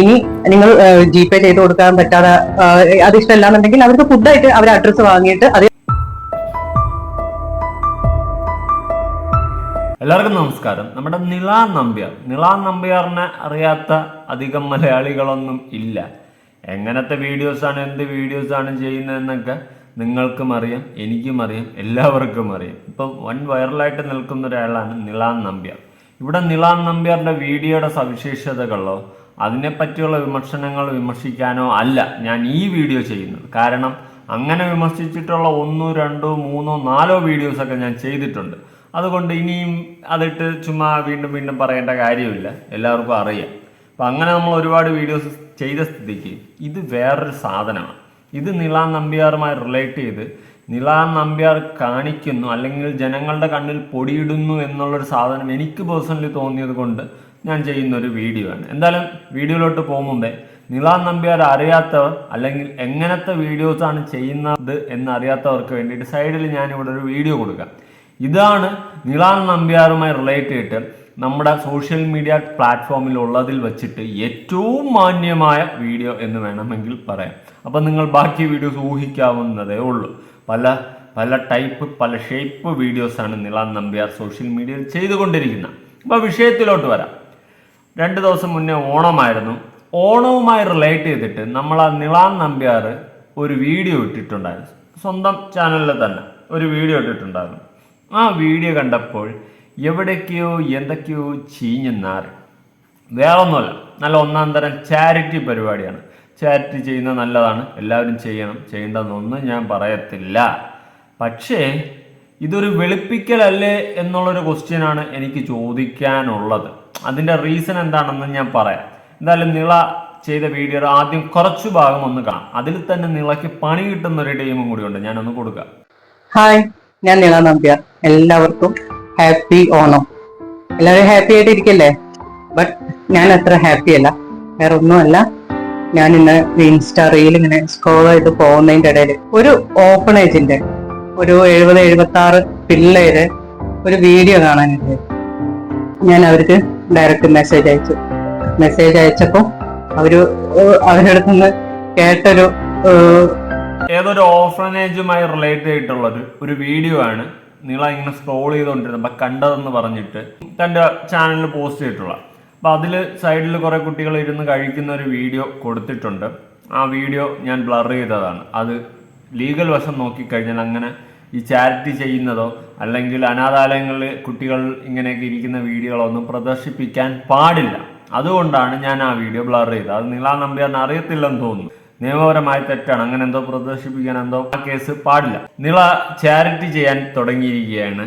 ഇനി നിങ്ങൾ ജി പേ ചെയ്ത് കൊടുക്കാൻ പറ്റാതെ അത് ഇഷ്ടമല്ലാന്നുണ്ടെങ്കിൽ അവർക്ക് ഫുഡായിട്ട് അവർ അഡ്രസ്സ് വാങ്ങിയിട്ട് അത് എല്ലാവർക്കും നമസ്കാരം. നമ്മുടെ നിള നമ്പ്യാർ. നിള നമ്പ്യാറിനെ അറിയാത്ത അധികം മലയാളികളൊന്നും ഇല്ല. എങ്ങനത്തെ വീഡിയോസാണ് എന്ത് വീഡിയോസാണ് ചെയ്യുന്നതെന്നൊക്കെ നിങ്ങൾക്കും അറിയാം എനിക്കും അറിയാം എല്ലാവർക്കും അറിയാം. ഇപ്പം വൻ വൈറലായിട്ട് നിൽക്കുന്ന ഒരാളാണ് നിളാൻ നമ്പ്യാർ. ഇവിടെ നിളാൻ നമ്പ്യാറിന്റെ വീഡിയോയുടെ സവിശേഷതകളോ അതിനെപ്പറ്റിയുള്ള വിമർശനങ്ങൾ വിമർശിക്കാനോ അല്ല ഞാൻ ഈ വീഡിയോ ചെയ്യുന്നത്. കാരണം അങ്ങനെ വിമർശിച്ചിട്ടുള്ള ഒന്നോ രണ്ടോ മൂന്നോ നാലോ വീഡിയോസൊക്കെ ഞാൻ ചെയ്തിട്ടുണ്ട്. അതുകൊണ്ട് ഇനിയും അതിട്ട് ചുമ്മാ വീണ്ടും വീണ്ടും പറയേണ്ട കാര്യമില്ല. എല്ലാവർക്കും അറിയാം. അപ്പം അങ്ങനെ നമ്മൾ ഒരുപാട് വീഡിയോസ് ചെയ്ത സ്ഥിതിക്ക് ഇത് വേറൊരു സാധനമാണ്. ഇത് നിളാൻ നമ്പ്യാറുമായി റിലേറ്റ് ചെയ്ത് നിളാൻ നമ്പ്യാർ കാണിക്കുന്നു അല്ലെങ്കിൽ ജനങ്ങളുടെ കണ്ണിൽ പൊടിയിടുന്നു എന്നുള്ളൊരു സാധനം എനിക്ക് പേഴ്സണലി തോന്നിയത് കൊണ്ട് ഞാൻ ചെയ്യുന്ന ഒരു വീഡിയോ ആണ്. എന്തായാലും വീഡിയോയിലോട്ട് പോകും മുമ്പേ നമ്പ്യാർ അറിയാത്തവർ അല്ലെങ്കിൽ എങ്ങനത്തെ വീഡിയോസാണ് ചെയ്യുന്നത് എന്ന് അറിയാത്തവർക്ക് വേണ്ടിയിട്ട് സൈഡിൽ ഞാൻ ഇവിടെ ഒരു വീഡിയോ കൊടുക്കാം. ഇതാണ് നിളാൻ നമ്പ്യാറുമായി റിലേറ്റ് ചെയ്തിട്ട് നമ്മുടെ സോഷ്യൽ മീഡിയ പ്ലാറ്റ്ഫോമിൽ ഉള്ളതിൽ വെച്ചിട്ട് ഏറ്റവും മാന്യമായ വീഡിയോ എന്ന് വേണമെങ്കിൽ പറയാം. അപ്പം നിങ്ങൾ ബാക്കി വീഡിയോസ് ഊഹിക്കാവുന്നതേ ഉള്ളൂ. പല പല ടൈപ്പ് പല ഷേപ്പ് വീഡിയോസാണ് നിളാൻ നമ്പ്യാർ സോഷ്യൽ മീഡിയയിൽ ചെയ്തുകൊണ്ടിരിക്കുന്നത്. അപ്പോൾ വിഷയത്തിലോട്ട് വരാം. രണ്ട് ദിവസം മുന്നേ ഓണമായിരുന്നു. ഓണവുമായി റിലേറ്റ് ചെയ്തിട്ട് നമ്മൾ ആ നിളാൻ നമ്പ്യാർ ഒരു വീഡിയോ ഇട്ടിട്ടുണ്ടായിരുന്നു. സ്വന്തം ചാനലിൽ തന്നെ ഒരു വീഡിയോ ഇട്ടിട്ടുണ്ടായിരുന്നു. ആ വീഡിയോ കണ്ടപ്പോൾ എവിടേക്കോ എന്തൊക്കെയോ ചീഞ്ഞ് നാറി. വേറൊന്നുമല്ല നല്ല ഒന്നാം തരം ചാരിറ്റി പരിപാടിയാണ്. ചാരിറ്റി ചെയ്യുന്നത് നല്ലതാണ്. എല്ലാവരും ചെയ്യണം. ചെയ്യേണ്ടതെന്നൊന്നും ഞാൻ പറയത്തില്ല. പക്ഷേ ഇതൊരു വെളുപ്പിക്കലല്ലേ എന്നുള്ളൊരു ക്വസ്റ്റ്യനാണ് എനിക്ക് ചോദിക്കാനുള്ളത്. അതിന്റെ റീസൺ എന്താണെന്ന് ഞാൻ പറയാം. എന്തായാലും നിള ചെയ്ത വീഡിയോ ആദ്യം കുറച്ചു ഭാഗം ഒന്ന് കാണാം. അതിൽ തന്നെ നിളയ്ക്ക് പണി കിട്ടുന്ന ഒരു ടീമും ഉണ്ട്. ഞാനൊന്ന് കൊടുക്കാം. ഹായ് ഞാൻ നിള നമ്പ്യാർ. എല്ലാവർക്കും ഹാപ്പി ഓണം. എല്ലാവരും ഹാപ്പി ആയിട്ട് ഇരിക്കല്ലേ? ബട്ട് ഞാൻ അത്ര ഹാപ്പി അല്ല. വേറെ ഒന്നുമല്ല. ഞാൻ ഇന്ന് ഇൻസ്റ്റാ റീൽ ഇങ്ങനെ സ്ക്രോൾ ചെയ്ത് പോകുന്നതിന്റെ ഇടയിൽ ഒരു ഓപ്പൺ ഓപ്പണേജിന്റെ ഒരു എഴുപത് എഴുപത്തി ആറ് പിള്ളേര് ഒരു വീഡിയോ കാണാനുണ്ട് ഞാൻ അവർക്ക് ഡയറക്റ്റ് മെസ്സേജ് അയച്ചു. മെസ്സേജ് അയച്ചപ്പോൾ അവർ അവരടുത്ത് നിന്ന് കേട്ടൊരു ഏതൊരു ഓർഫനേജുമായി റിലേറ്റ് ആയിട്ടുള്ള ഒരു വീഡിയോ ആണ് നീള ഇങ്ങനെ സ്ക്രോൾ ചെയ്തുകൊണ്ടിരുന്നത് അപ്പം കണ്ടതെന്ന് പറഞ്ഞിട്ട് തന്റെ ചാനലിൽ പോസ്റ്റ് ചെയ്തിട്ടുള്ള. അപ്പോൾ അതിൽ സൈഡിൽ കുറേ കുട്ടികൾ ഇരുന്ന് കഴിക്കുന്ന ഒരു വീഡിയോ കൊടുത്തിട്ടുണ്ട്. ആ വീഡിയോ ഞാൻ ബ്ലർ ചെയ്തതാണ്. അത് ലീഗൽ വശം നോക്കിക്കഴിഞ്ഞാൽ അങ്ങനെ ഈ ചാരിറ്റി ചെയ്യുന്നതോ അല്ലെങ്കിൽ അനാഥാലയങ്ങളിൽ കുട്ടികൾ ഇങ്ങനെയൊക്കെ ഇരിക്കുന്ന വീഡിയോകളോ ഒന്നും പ്രദർശിപ്പിക്കാൻ പാടില്ല. അതുകൊണ്ടാണ് ഞാൻ ആ വീഡിയോ ബ്ലർ ചെയ്തത്. അത് ആ നമ്പ്യാറിന് അറിയത്തില്ലെന്ന് തോന്നുന്നു. നിയമപരമായി തെറ്റാണ്. അങ്ങനെ എന്തോ പ്രദർശിപ്പിക്കാൻ എന്തോ ആ കേസ് പാടില്ല. നിള ചാരിറ്റി ചെയ്യാൻ തുടങ്ങിയിരിക്കുകയാണ്.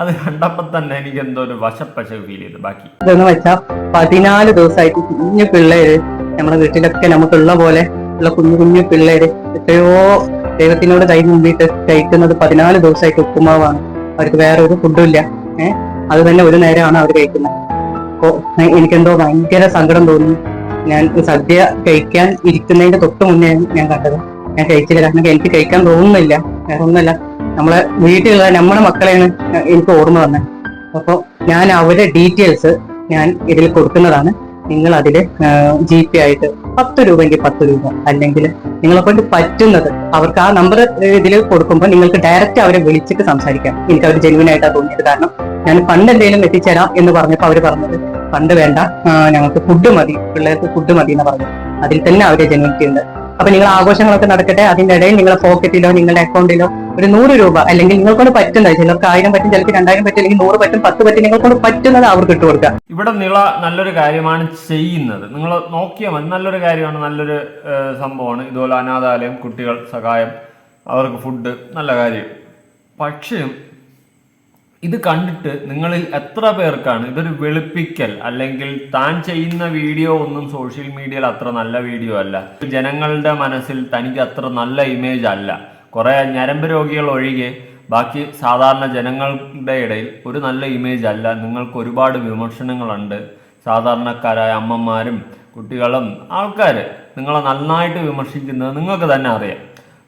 അത് കണ്ടപ്പോൾ തന്നെ എനിക്ക് എന്തോ ഒരു വശപ്പശ ഫീൽ ചെയ്തു. ബാക്കി. ഇതെന്ന് വെച്ചാൽ പതിനാല് ദിവസമായിട്ട് കുഞ്ഞു പിള്ളേര് നമ്മുടെ വീട്ടിലൊക്കെ നമുക്കുള്ള പോലെ ഉള്ള കുഞ്ഞു കുഞ്ഞു പിള്ളേര് എത്രയോ ദൈവത്തിനോട് കൈ മുമ്പിട്ട് കഴിക്കുന്നത് പതിനാല് ദിവസമായിട്ട് ഉപ്പുമാവാണ്. അവർക്ക് വേറെ ഒരു ഫുഡും ഇല്ല ഏഹ് അത് തന്നെ ഒരു നേരമാണ് അവർ കഴിക്കുന്നത്. അപ്പോ എനിക്കെന്തോ ഭയങ്കര സങ്കടം തോന്നി ഞാൻ സദ്യ കഴിക്കാൻ ഇരിക്കുന്നതിന്റെ തൊട്ട് മുന്നേ ഞാൻ കണ്ടത്. ഞാൻ കഴിച്ചില്ല. കാരണം എനിക്ക് കഴിക്കാൻ തോന്നുന്നില്ല. വേറെ ഒന്നുമല്ല നമ്മളെ വീട്ടിലുള്ള നമ്മുടെ മക്കളെയാണ് എനിക്ക് ഓർമ്മ വന്നത്. അപ്പോൾ ഞാൻ അവരുടെ ഡീറ്റെയിൽസ് ഞാൻ ഇതിൽ കൊടുക്കുന്നതാണ്. നിങ്ങൾ അതിൽ ജി പേ ആയിട്ട് പത്ത് രൂപയെങ്കിൽ പത്ത് രൂപ. അല്ലെങ്കിൽ നിങ്ങളെ കൊണ്ട് പറ്റുന്നത് അവർക്ക് ആ നമ്പർ ഇതിൽ കൊടുക്കുമ്പോൾ നിങ്ങൾക്ക് ഡയറക്റ്റ് അവരെ വിളിച്ചിട്ട് സംസാരിക്കാം. എനിക്ക് അവർ ജെന്യൂൻ ആയിട്ടാണ് തോന്നിയത്. കാരണം ഞാൻ ഫണ്ട് എന്തെങ്കിലും എത്തിച്ചേരാം എന്ന് പറഞ്ഞപ്പോൾ അവർ പറഞ്ഞത് ഫണ്ട് വേണ്ട. ഞങ്ങൾക്ക് ഫുഡ് മതി. പിള്ളേർക്ക് ഫുഡ് മതി എന്ന് പറഞ്ഞു. അതിൽ തന്നെ അവരെ ജെന്യൂനിറ്റി ഉണ്ട്. അപ്പൊ നിങ്ങൾ ആഘോഷങ്ങളൊക്കെ നടക്കട്ടെ. അതിന്റെ ഇടയിൽ നിങ്ങളുടെ പോക്കറ്റിലോ നിങ്ങളുടെ അക്കൗണ്ടിലോ ഒരു നൂറ് രൂപ അല്ലെങ്കിൽ നിങ്ങൾക്കൊണ്ട് പറ്റുന്നത് ചിലർക്ക് ആയിരം പറ്റും ചിലർക്ക് രണ്ടായിരം പറ്റും അല്ലെങ്കിൽ നൂറ് പറ്റും പത്ത് പറ്റും നിങ്ങൾക്കൊണ്ട് പറ്റുന്നത് അവർക്ക് ഇട്ട് കൊടുക്കുക. ഇവിടെ നിള നല്ലൊരു കാര്യമാണ് ചെയ്യുന്നത്. നിങ്ങൾ നോക്കിയാൽ മതി. നല്ലൊരു കാര്യമാണ് നല്ലൊരു സംഭവമാണ്. ഇതുപോലെ അനാഥാലയം കുട്ടികൾ സഹായം അവർക്ക് ഫുഡ് നല്ല കാര്യം. പക്ഷേ ഇത് കണ്ടിട്ട് നിങ്ങളിൽ എത്ര പേർക്കാണ് ഇതൊരു വെളുപ്പിക്കൽ അല്ലെങ്കിൽ താൻ ചെയ്യുന്ന വീഡിയോ ഒന്നും സോഷ്യൽ മീഡിയയിൽ അത്ര നല്ല വീഡിയോ അല്ല. ജനങ്ങളുടെ മനസ്സിൽ തനിക്ക് അത്ര നല്ല ഇമേജ് അല്ല. കുറെ ഞരമ്പ് രോഗികൾ ഒഴികെ ബാക്കി സാധാരണ ജനങ്ങളുടെ ഇടയിൽ ഒരു നല്ല ഇമേജ് അല്ല. നിങ്ങൾക്ക് ഒരുപാട് വിമർശനങ്ങളുണ്ട്. സാധാരണക്കാരായ അമ്മമാരും കുട്ടികളും ആൾക്കാർ നിങ്ങളെ നന്നായിട്ട് വിമർശിക്കുന്നത് നിങ്ങൾക്ക് തന്നെ അറിയാം.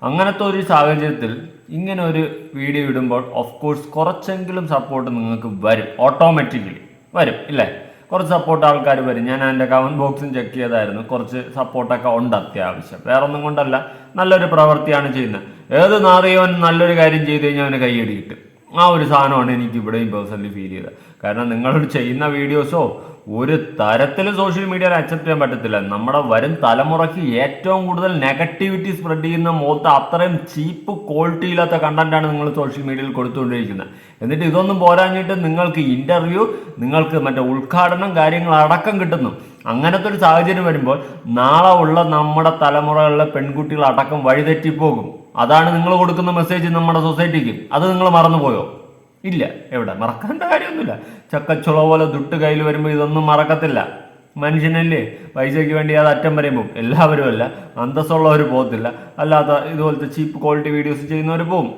അങ്ങനത്തെ ഒരു സാഹചര്യത്തിൽ ഇങ്ങനെ ഒരു വീഡിയോ ഇടുമ്പോൾ ഓഫ് കോഴ്സ് കുറച്ചെങ്കിലും സപ്പോർട്ട് നിങ്ങൾക്ക് വരും. ഓട്ടോമാറ്റിക്കലി വരും ഇല്ലേ? കുറച്ച് സപ്പോർട്ട് ആൾക്കാർ വരും. ഞാൻ എന്റെ കമന്റ് ബോക്സും ചെക്ക് ചെയ്തായിരുന്നു. കുറച്ച് സപ്പോർട്ടൊക്കെ ഉണ്ട് അത്യാവശ്യം. വേറൊന്നും കൊണ്ടല്ല. നല്ലൊരു പ്രവൃത്തിയാണ് ചെയ്യുന്നത്. ഏത് നാറിയവൻ നല്ലൊരു കാര്യം ചെയ്ത് കഴിഞ്ഞാൽ അവന് കൈയടി കിട്ടും ആ ഒരു സാധനമാണ് എനിക്ക് ഇവിടെയും പേഴ്സണലി ഫീൽ ചെയ്തത്. കാരണം നിങ്ങളോട് ചെയ്യുന്ന വീഡിയോസോ ഒരു തരത്തിലും സോഷ്യൽ മീഡിയയിൽ അക്സെപ്റ്റ് ചെയ്യാൻ പറ്റത്തില്ല. നമ്മുടെ വരും തലമുറയ്ക്ക് ഏറ്റവും കൂടുതൽ നെഗറ്റിവിറ്റി സ്പ്രെഡ് ചെയ്യുന്ന മുഖത്ത് അത്രയും ചീപ്പ് ക്വാളിറ്റി ഇല്ലാത്ത കണ്ടന്റാണ് നിങ്ങൾ സോഷ്യൽ മീഡിയയിൽ കൊടുത്തുകൊണ്ടിരിക്കുന്നത്. എന്നിട്ട് ഇതൊന്നും പോരാഞ്ഞിട്ട് നിങ്ങൾക്ക് ഇന്റർവ്യൂ നിങ്ങൾക്ക് മറ്റേ ഉദ്ഘാടനം കാര്യങ്ങൾ അടക്കം കിട്ടുന്നു. അങ്ങനത്തെ ഒരു സാഹചര്യം വരുമ്പോൾ നാളെ ഉള്ള നമ്മുടെ തലമുറകളിലെ പെൺകുട്ടികൾ അടക്കം വഴിതെറ്റിപ്പോകും. അതാണ് നിങ്ങൾ കൊടുക്കുന്ന മെസ്സേജ് നമ്മുടെ സൊസൈറ്റിക്ക് അത് നിങ്ങൾ മറന്നുപോയോ? ഇല്ല. എവിടെ? മറക്കേണ്ട കാര്യമൊന്നുമില്ല. ചക്കച്ചുള പോലെ ദുട്ട് കയ്യിൽ വരുമ്പോൾ ഇതൊന്നും മറക്കത്തില്ല. മനുഷ്യനല്ലേ? പൈസയ്ക്ക് വേണ്ടി അത് അറ്റം വരെയും പോകും എല്ലാവരും അല്ല. അന്തസ്സുള്ളവർ പോകത്തില്ല. അല്ലാത്ത ഇതുപോലത്തെ ചീപ്പ് ക്വാളിറ്റി വീഡിയോസ് ചെയ്യുന്നവർ പോകും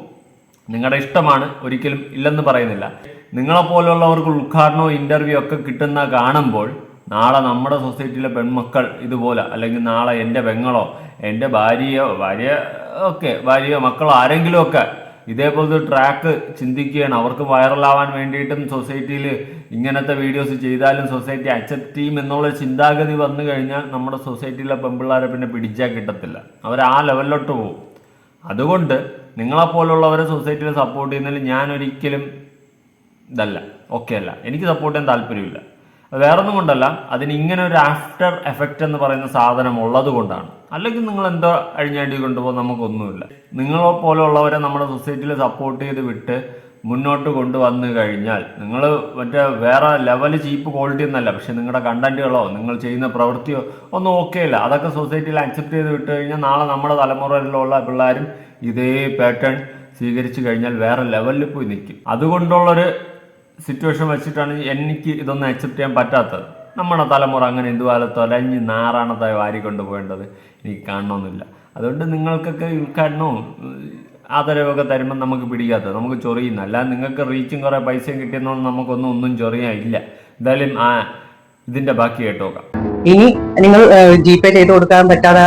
നിങ്ങളുടെ ഇഷ്ടമാണ്. ഒരിക്കലും ഇല്ലെന്ന് പറയുന്നില്ല. നിങ്ങളെപ്പോലുള്ളവർക്ക് ഉദ്ഘാടനവും ഇന്റർവ്യൂ ഒക്കെ കിട്ടുന്ന കാണുമ്പോൾ നാളെ നമ്മുടെ സൊസൈറ്റിയിലെ പെൺമക്കൾ ഇതുപോലെ അല്ലെങ്കിൽ നാളെ എന്റെ പെങ്ങളോ എന്റെ ഭാര്യയോ ഭാര്യ ഒക്കെ ഭാര്യയോ മക്കളോ ആരെങ്കിലും ഒക്കെ ഇതേപോലത്തെ ട്രാക്ക് ചിന്തിക്കുകയാണ്. അവർക്ക് വൈറലാവാൻ വേണ്ടിയിട്ടും സൊസൈറ്റിയിൽ ഇങ്ങനത്തെ വീഡിയോസ് ചെയ്താലും സൊസൈറ്റി അക്സെപ്റ്റ് ചെയ്യും എന്നുള്ള ചിന്താഗതി വന്നു കഴിഞ്ഞാൽ നമ്മുടെ സൊസൈറ്റിയിലെ പെമ്പിള്ളാരെ പിന്നെ പിടിച്ചാൽ കിട്ടത്തില്ല. അവർ ആ ലെവലിലോട്ട് പോകും. അതുകൊണ്ട് നിങ്ങളെപ്പോലുള്ളവരെ സൊസൈറ്റിയിൽ സപ്പോർട്ട് ചെയ്യുന്നതിൽ ഞാൻ ഒരിക്കലും ഇതല്ല ഓക്കെ അല്ല. എനിക്ക് സപ്പോർട്ട് ചെയ്യാൻ താല്പര്യമില്ല. വേറൊന്നും കൊണ്ടല്ല അതിന് ഇങ്ങനെ ഒരു ആഫ്റ്റർ എഫക്റ്റ് എന്ന് പറയുന്ന സാധനം ഉള്ളത് കൊണ്ടാണ്. അല്ലെങ്കിൽ നിങ്ങൾ എന്തോ അഴിഞ്ഞാണ്ടി കൊണ്ടുപോകാൻ നമുക്കൊന്നുമില്ല. നിങ്ങളെ പോലുള്ളവരെ നമ്മുടെ സൊസൈറ്റിയിൽ സപ്പോർട്ട് ചെയ്ത് വിട്ട് മുന്നോട്ട് കൊണ്ടുവന്നു കഴിഞ്ഞാൽ നിങ്ങൾ മറ്റേ വേറെ ലെവൽ ചീപ്പ് ക്വാളിറ്റി ഒന്നല്ല പക്ഷെ നിങ്ങളുടെ കണ്ടന്റുകളോ നിങ്ങൾ ചെയ്യുന്ന പ്രവൃത്തിയോ ഒന്നും ഓക്കെ അല്ല. അതൊക്കെ സൊസൈറ്റിയിൽ അക്സെപ്റ്റ് ചെയ്ത് വിട്ട് കഴിഞ്ഞാൽ നാളെ നമ്മുടെ തലമുറയിലുള്ള പിള്ളേരും ഇതേ പാറ്റേൺ സ്വീകരിച്ചു കഴിഞ്ഞാൽ വേറെ ലെവലിൽ പോയി നിൽക്കും. അതുകൊണ്ടുള്ളൊരു സിറ്റുവേഷൻ വെച്ചിട്ടാണ് എനിക്ക് ഇതൊന്നും അക്സെപ്റ്റ് ചെയ്യാൻ പറ്റാത്തത്. നമ്മുടെ തലമുറ അങ്ങനെ എന്തുകാലത്തോ അലഞ്ഞ് നാറാണതായി വാരി കൊണ്ടുപോകേണ്ടത്. എനിക്ക് കാണണമെന്നില്ല അതുകൊണ്ട് നിങ്ങൾക്കൊക്കെ കാണണോ ആദരവൊക്കെ തരുമ്പോൾ നമുക്ക് പിടിക്കാത്തത്. നമുക്ക് ചൊറിയുന്ന അല്ലാതെ നിങ്ങൾക്ക് റീച്ചും കുറേ പൈസയും കിട്ടിയെന്നോണ്ട് നമുക്കൊന്നും ഒന്നും ചൊറിയാനില്ല എന്തായാലും ആ ഇതിന്റെ ബാക്കി കേട്ടോക്കാം ഇനി നിങ്ങൾ ജി പേ ചെയ്ത് കൊടുക്കാൻ പറ്റാതെ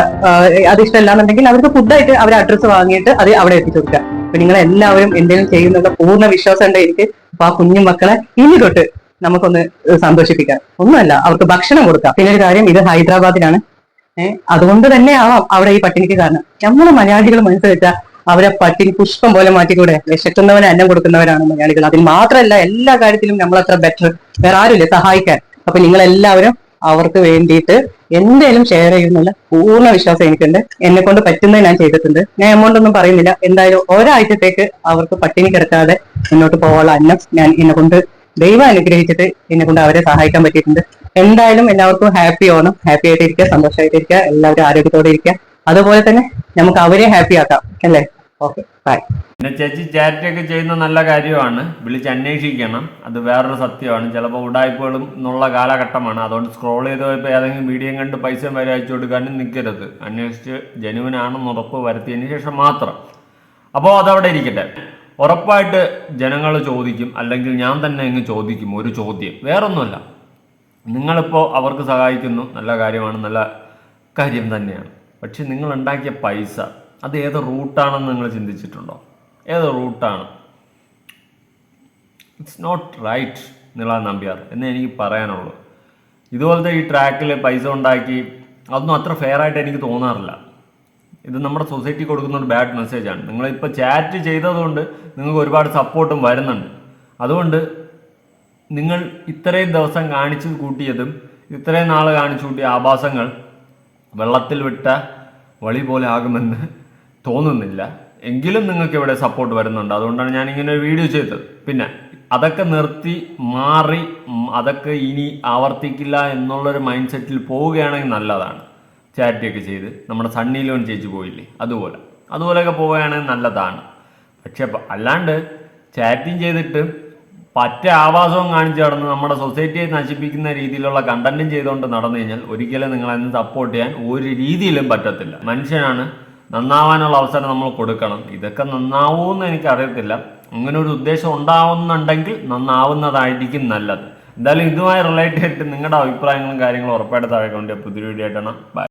അത് ഇഷ്ടമല്ലാന്നുണ്ടെങ്കിൽ അവർക്ക് ഫുഡായിട്ട് അവർ അഡ്രസ്സ് വാങ്ങിയിട്ട് അത് അവിടെ എത്തിച്ചു കൊടുക്കുക. അപ്പൊ നിങ്ങൾ എല്ലാവരും എന്തെങ്കിലും ചെയ്യുന്നുള്ള പൂർണ വിശ്വാസം ഉണ്ട് എനിക്ക്. അപ്പൊ ആ കുഞ്ഞു മക്കളെ ഇനി തൊട്ട് നമുക്കൊന്ന് സന്തോഷിപ്പിക്കാം. ഒന്നുമല്ല അവർക്ക് ഭക്ഷണം കൊടുക്കാം. പിന്നെ ഒരു കാര്യം ഇത് ഹൈദരാബാദിലാണ്. ഏഹ് അതുകൊണ്ട് തന്നെ ആവാം അവിടെ ഈ പട്ടിണിക്ക് കാരണം. നമ്മളെ മലയാളികൾ മനസ്സിൽ വെച്ചാൽ അവരെ പട്ടിണി പുഷ്പം പോലെ മാറ്റിക്കൂടെ? വിശക്കുന്നവന് അന്നം കൊടുക്കുന്നവരാണ് മലയാളികൾ. അതിൽ മാത്രമല്ല എല്ലാ കാര്യത്തിലും നമ്മൾ അത്ര ബെറ്റർ വേറെ ആരുമില്ല? സഹായിക്കാൻ. അപ്പൊ നിങ്ങൾ എല്ലാവരും അവർക്ക് വേണ്ടിയിട്ട് എന്തേലും ഷെയർ ചെയ്യുന്നുള്ള പൂർണ വിശ്വാസം എനിക്കുണ്ട്. എന്നെ കൊണ്ട് പറ്റുന്നത് ഞാൻ ചെയ്തിട്ടുണ്ട്. ഞാൻ എമൗണ്ട് ഒന്നും പറയുന്നില്ല. എന്തായാലും ഒരാഴ്ചത്തേക്ക് അവർക്ക് പട്ടിണി കിടക്കാതെ മുന്നോട്ട് പോകാനുള്ള അന്നം ഞാൻ എന്നെ കൊണ്ട് ദൈവം അനുഗ്രഹിച്ചിട്ട് എന്നെ കൊണ്ട് അവരെ സഹായിക്കാൻ പറ്റിയിട്ടുണ്ട്. എന്തായാലും എല്ലാവർക്കും ഹാപ്പി ഓണം ഹാപ്പി ആയിട്ടിരിക്കുക സന്തോഷമായിട്ടിരിക്കുക എല്ലാവരും ആരോഗ്യത്തോടെ ഇരിക്കുക. അതുപോലെ തന്നെ നമുക്ക് അവരെ ഹാപ്പി ആക്കാം അല്ലേ? പിന്നെ ചേച്ചി ചാറ്റൊക്കെ ചെയ്യുന്ന നല്ല കാര്യമാണ്. വിളിച്ച് അന്വേഷിക്കണം. അത് വേറൊരു സത്യമാണ്. ചിലപ്പോൾ ഉടായ്പകളും എന്നുള്ള കാലഘട്ടമാണ്. അതുകൊണ്ട് സ്ക്രോൾ ചെയ്ത് പോയപ്പോൾ ഏതെങ്കിലും വീഡിയോ കണ്ട് പൈസ വരെ അയച്ചു കൊടുക്കാനും നിൽക്കരുത് അന്വേഷിച്ച് ജനുവിനാണെന്ന് ഉറപ്പ് വരുത്തിയതിന് ശേഷം മാത്രം. അപ്പോൾ അതവിടെ ഇരിക്കട്ടെ. ഉറപ്പായിട്ട് ജനങ്ങൾ ചോദിക്കും. അല്ലെങ്കിൽ ഞാൻ തന്നെ ഇങ്ങ് ചോദിക്കും ഒരു ചോദ്യം. വേറൊന്നുമല്ല. നിങ്ങളിപ്പോൾ അവർക്ക് സഹായിക്കുന്നു. നല്ല കാര്യമാണ്. നല്ല കാര്യം തന്നെയാണ്. പക്ഷെ നിങ്ങൾ ഉണ്ടാക്കിയ പൈസ അത് ഏത് റൂട്ടാണെന്ന് നിങ്ങൾ ചിന്തിച്ചിട്ടുണ്ടോ? ഏത് റൂട്ടാണ്? It's not right Nila Nambiar എന്ന് എനിക്ക് പറയാനുള്ളൂ. ഇതുപോലത്തെ ഈ ട്രാക്കിൽ പൈസ ഉണ്ടാക്കി അതൊന്നും അത്ര ഫെയർ ആയിട്ട് എനിക്ക് തോന്നാറില്ല. ഇത് നമ്മുടെ സൊസൈറ്റി കൊടുക്കുന്ന ഒരു ബാഡ് മെസ്സേജാണ് നിങ്ങളിപ്പോൾ ചാറ്റ് ചെയ്തതുകൊണ്ട് നിങ്ങൾക്ക് ഒരുപാട് സപ്പോർട്ടും വരുന്നുണ്ട്. അതുകൊണ്ട് നിങ്ങൾ ഇത്രയും ദിവസം കാണിച്ചു കൂട്ടിയതും ഇത്രയും നാൾ കാണിച്ചു കൂട്ടിയ ആഭാസങ്ങൾ വെള്ളത്തിൽ വിട്ട വളി പോലെ ആകുമെന്ന് തോന്നുന്നില്ല. എങ്കിലും നിങ്ങൾക്ക് ഇവിടെ സപ്പോർട്ട് വരുന്നുണ്ട്. അതുകൊണ്ടാണ് ഞാൻ ഇങ്ങനെ ഒരു വീഡിയോ ചെയ്തത്. പിന്നെ അതൊക്കെ നിർത്തി മാറി അതൊക്കെ ഇനി ആവർത്തിക്കില്ല എന്നുള്ളൊരു മൈൻഡ് സെറ്റിൽ പോവുകയാണെങ്കിൽ നല്ലതാണ്. ചാരിറ്റിയൊക്കെ ചെയ്ത്. നമ്മുടെ സണ്ണി ലോൺ ചേച്ചി പോയില്ലേ? അതുപോലെ. അതുപോലെയൊക്കെ പോവുകയാണെങ്കിൽ നല്ലതാണ്. പക്ഷെ അല്ലാണ്ട് ചാറ്റിങ് ചെയ്തിട്ട് പറ്റ ആവാസവും കാണിച്ചു നടന്ന് നമ്മുടെ സൊസൈറ്റിയെ നശിപ്പിക്കുന്ന രീതിയിലുള്ള കണ്ടന്റും ചെയ്തുകൊണ്ട് നടന്നു കഴിഞ്ഞാൽ ഒരിക്കലും നിങ്ങളതിന് സപ്പോർട്ട് ചെയ്യാൻ ഒരു രീതിയിലും പറ്റത്തില്ല. മനുഷ്യനാണ് നന്നാവാനുള്ള അവസരം നമ്മൾ കൊടുക്കണം. ഇതൊക്കെ നന്നാവൂന്ന് എനിക്ക് അറിയത്തില്ല അങ്ങനെ ഒരു ഉദ്ദേശം ഉണ്ടാവുന്നുണ്ടെങ്കിൽ നന്നാവുന്നതായിരിക്കും നല്ലത്. എന്തായാലും ഇതുമായി റിലേറ്റ് ചെയ്തിട്ട് നിങ്ങളുടെ അഭിപ്രായങ്ങളും കാര്യങ്ങളും ഉറപ്പായിട്ട് താഴെ കൊണ്ട് പുതിയ വീഡിയോ ആയിട്ടാണ് ബൈ